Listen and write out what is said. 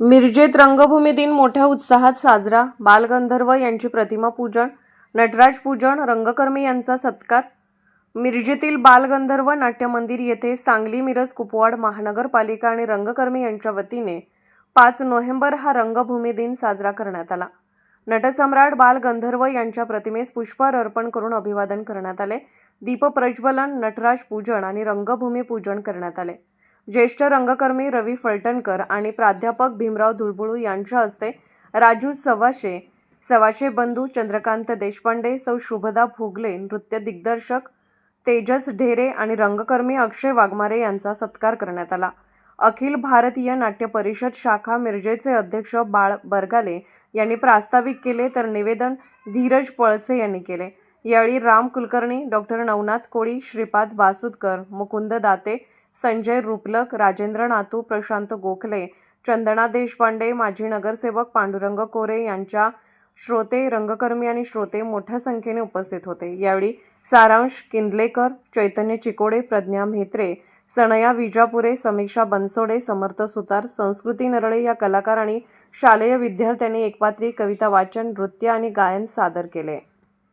मिरजेत रंगभूमी दिन मोठ्या उत्साहात साजरा. बालगंधर्व यांची प्रतिमा पूजन नटराज पूजन रंगकर्मी यांचा सत्कार. मिरजेतील बालगंधर्व नाट्य मंदिर येथे सांगली मिरज कुपवाड महानगरपालिका आणि रंगकर्मी यांच्या वतीने पाच नोव्हेंबर हा रंगभूमी दिन साजरा करण्यात आला. नटसम्राट बालगंधर्व यांच्या प्रतिमेस पुष्पहार अर्पण करून अभिवादन करण्यात आले. दीपप्रज्वलन नटराज पूजन आणि रंगभूमी पूजन करण्यात आले. ज्येष्ठ रंगकर्मी रवी फलटणकर आणि प्राध्यापक भीमराव धुळबुळू यांच्या हस्ते राजू सवाशे सवाशे बंधू चंद्रकांत देशपांडे सौ शुभदा भोगले नृत्य दिग्दर्शक तेजस ढेरे आणि रंगकर्मी अक्षय वाघमारे यांचा सत्कार करण्यात आला. अखिल भारतीय नाट्य परिषद शाखा मिरजेचे अध्यक्ष बाळ बरगाले यांनी प्रास्ताविक केले तर निवेदन धीरज पळसे यांनी केले. यावेळी राम कुलकर्णी डॉक्टर नवनाथ कोळी श्रीपाद बासुदकर मुकुंद दाते संजय रुपलक राजेंद्र नातू प्रशांत गोखले चंदना देशपांडे माजी नगरसेवक पांडुरंग कोरे यांच्या श्रोते रंगकर्मी आणि श्रोते मोठ्या संख्येने उपस्थित होते. यावेळी सारांश किंदलेकर चैतन्य चिकोडे प्रज्ञा म्हेत्रे सनया विजापुरे समीक्षा बनसोडे समर्थ सुतार संस्कृती नरळे या कलाकार आणि शालेय विद्यार्थ्यांनी एकपात्री कविता वाचन नृत्य आणि गायन सादर केले.